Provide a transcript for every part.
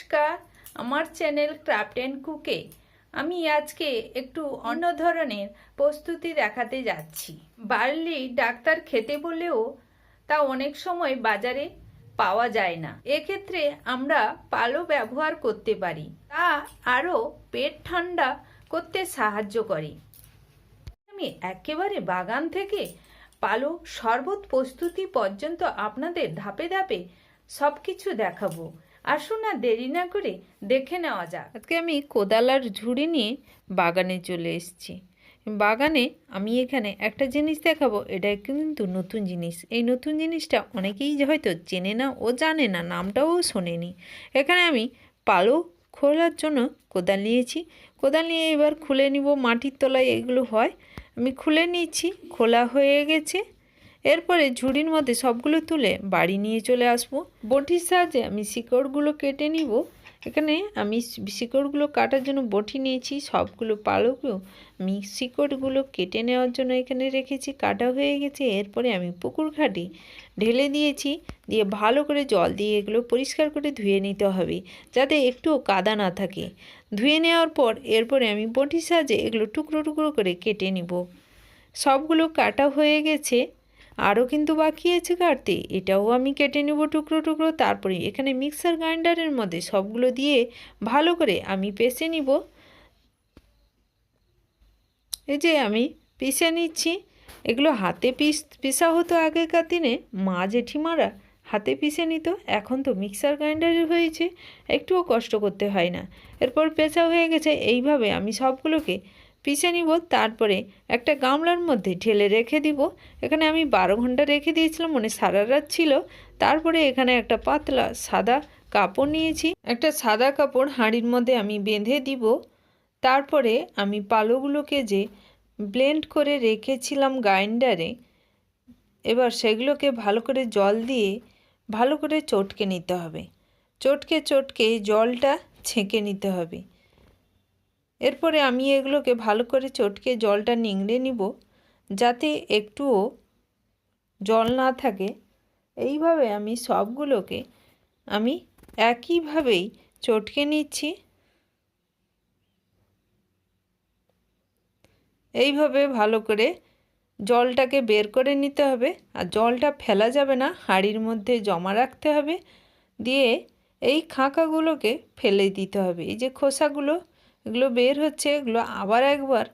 নমস্কার আমার channel craft and কুকে। আমি আজকে একটু অন্য ধরনের প্রস্তুতি দেখাতে যাচ্ছি। বার্লি ডাক্তার খেতে বললেও তা অনেক সময় বাজারে পাওয়া যায় না। এক্ষেত্রে আমরা পালো ব্যবহার করতে পারি। তা আরও পেট ঠান্ডা করতে সাহায্য করে। আমি একেবারে বাগান থেকে পালো শরবত প্রস্তুতি পর্যন্ত আপনাদের ধাপে ধাপে সব কিছু দেখাবো। আসুন না, দেরি না করে দেখে নেওয়া যাক। আজকে আমি কোদালার ঝুড়ি নিয়ে বাগানে চলে এসেছি। বাগানে আমি এখানে একটা জিনিস দেখাবো, এটা কিন্তু নতুন জিনিস। এই নতুন জিনিসটা অনেকেই হয়তো চেনে না ও জানে না, নামটাও শোনেনি। এখানে আমি পালো খোলার জন্য কোদাল নিয়েছি। কোদাল নিয়ে এবার খুলে নিব, মাটির তলায় এগুলো হয়। আমি খুলে নিচ্ছি, খোলা হয়ে গেছে। এরপরে ঝুড়ির মধ্যে সবগুলো তুলে বাড়ি নিয়ে চলে আসব। বটির সাহায্যে আমি শিকড়গুলো কেটে নিব। এখানে আমি শিকড়গুলো কাটার জন্য বটি নিয়েছি, সবগুলো পালকগুলো আমি শিকড়গুলো কেটে নেওয়ার জন্য এখানে রেখেছি, কাটা হয়ে গেছে। এরপরে আমি পুকুর ঘাটে ঢেলে দিয়েছি, দিয়ে ভালো করে জল দিয়ে এগুলো পরিষ্কার করে ধুয়ে নিতে হবে, যাতে একটুও কাদা না থাকে। ধুয়ে নেওয়ার পর এরপরে আমি বটির সাহায্যে এগুলো টুকরো টুকরো করে কেটে নিব। সবগুলো কাটা হয়ে গেছে আরও কিন্তু বাকি আছে কাটতে এটাও আমি কেটে নেব টুকরো টুকরো, তারপরে এখানে মিক্সার গ্রাইন্ডারের মধ্যে সবগুলো দিয়ে ভালো করে আমি পেষে নিব। এই যে আমি পিষে নিচ্ছি। এগুলো হাতে পিস পিসা হতো আগেকার দিনে, মা জেঠিমারা হাতে পিষে নিত, এখন তো মিক্সার গ্রাইন্ডারে হয়েছে, একটুও কষ্ট করতে হয় না। এরপর পেঁচা হয়ে গেছে, এইভাবে আমি সবগুলোকে পিষে নিব, তারপরে একটা গামলার মধ্যে ঢেলে রেখে দিব। এখানে আমি বারো ঘণ্টা রেখে দিয়েছিলাম মানে সারা রাত ছিল। তারপরে এখানে একটা পাতলা সাদা কাপড় নিয়েছি। একটা সাদা কাপড় হাঁড়ির মধ্যে আমি বেঁধে দিব। তারপরে আমি পালোগুলোকে যে ব্লেন্ড করে রেখেছিলাম গ্রাইন্ডারে, এবার সেগুলোকে ভালো করে জল দিয়ে ভালো করে চটকে নিতে হবে। চটকে চটকে জলটা ছেঁকে নিতে হবে। এরপরে আমি এগুলোকে ভালো করে চটকে জলটা নিংড়ে নিব, যাতে একটুও জল না থাকে। এইভাবে আমি সবগুলোকে আমি একইভাবেই চটকে নিচ্ছি। এইভাবে ভালো করে জলটাকে বের করে নিতে হবে, আর জলটা ফেলা যাবে না, হাঁড়ির মধ্যে জমা রাখতে হবে। দিয়ে এই খাঁকাগুলোকে ফেলে দিতে হবে। এই যে খোসাগুলো এগুলো বের হচ্ছে, এগুলো আবার একবার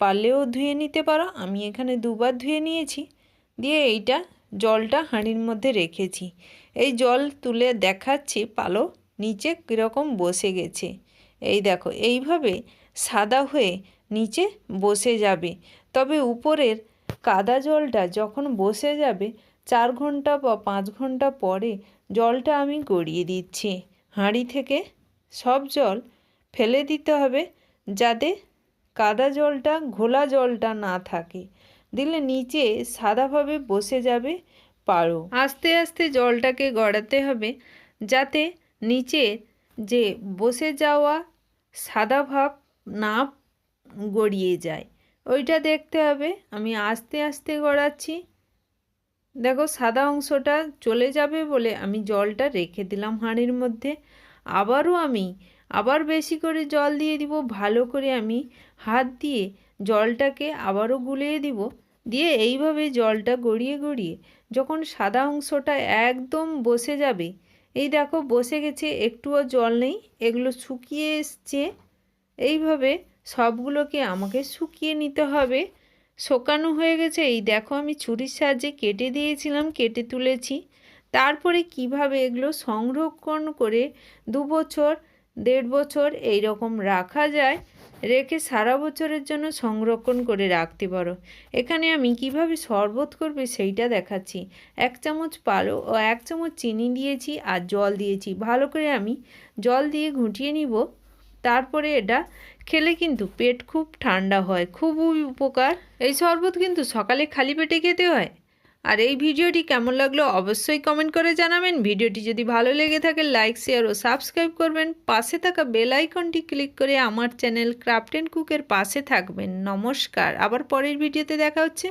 পারলেও ধুয়ে নিতে পারো। আমি এখানে দুবার ধুয়ে নিয়েছি। দিয়ে এইটা জলটা হাঁড়ির মধ্যে রেখেছি। এই জল তুলে দেখাচ্ছি, পালো, নিচে কীরকম বসে গেছে। এই দেখো, এইভাবে সাদা হয়ে নিচে বসে যাবে। তবে উপরের কাদা জলটা যখন বসে যাবে, চার ঘণ্টা বা পাঁচ ঘণ্টা পরে জলটা আমি গড়িয়ে দিচ্ছি। হাঁড়ি থেকে সব জল ফেলে দিতে হবে যাতে কাদা জলটা, ঘোলা জলটা না থাকে। দিলে নিচে সাদাভাবে বসে যাবে পারো। আস্তে আস্তে জলটাকে গড়াতে হবে যাতে নিচে যে বসে যাওয়া সাদা ভাব না গড়িয়ে যায়। ওইটা দেখতে হবে। আমি আস্তে আস্তে গড়াচ্ছি। দেখো সাদা অংশটা চলে যাবে বলে আমি জলটা রেখে দিলাম হাঁড়ির মধ্যে। আবারও আমি আবার বেশি করে জল দিয়ে দিব, ভালো করে আমি হাত দিয়ে জলটাকে আবারও গুলিয়ে দিব। দিয়ে এইভাবে জলটা গড়িয়ে গড়িয়ে যখন সাদা অংশটা একদম বসে যাবে, এই দেখো বসে গেছে, একটুও জল নেই, এগুলো শুকিয়ে এসছে। এইভাবে সবগুলোকে আমাকে শুকিয়ে নিতে হবে। শোকানো হয়ে গেছে, এই দেখো আমি ছুরির সাহায্যে কেটে দিয়েছিলাম, কেটে তুলেছি। তারপরে কীভাবে এগুলো সংরক্ষণ করে দু বছর দেড় বছর এই রকম রাখা যায়, রেখে সারা বছরের জন্য সংরক্ষণ করে রাখতে পারো। এখানে আমি কীভাবে শরবত করবে সেইটা দেখাচ্ছি। এক চামচ পালো, ও এক চামচ চিনি দিয়েছি আর জল দিয়েছি। ভালো করে আমি জল দিয়ে ঘুটিয়ে নিব। তারপরে এটা খেলে কিন্তু পেট খুব ঠান্ডা হয়, খুবই উপকার। এই শরবত কিন্তু সকালে খালি পেটে খেতে হয়। আর এই ভিডিওটি কেমন লাগল অবশ্যই কমেন্ট করে জানাবেন। ভিডিওটি যদি ভালো লেগে থাকে লাইক শেয়ার ও সাবস্ক্রাইব করবেন। পাশে থাকা বেল আইকনটি ক্লিক করে আমার চ্যানেল ক্রাফট অ্যান্ড কুকের পাশে থাকবেন। নমস্কার। আবার পরের ভিডিওতে দেখা হচ্ছে।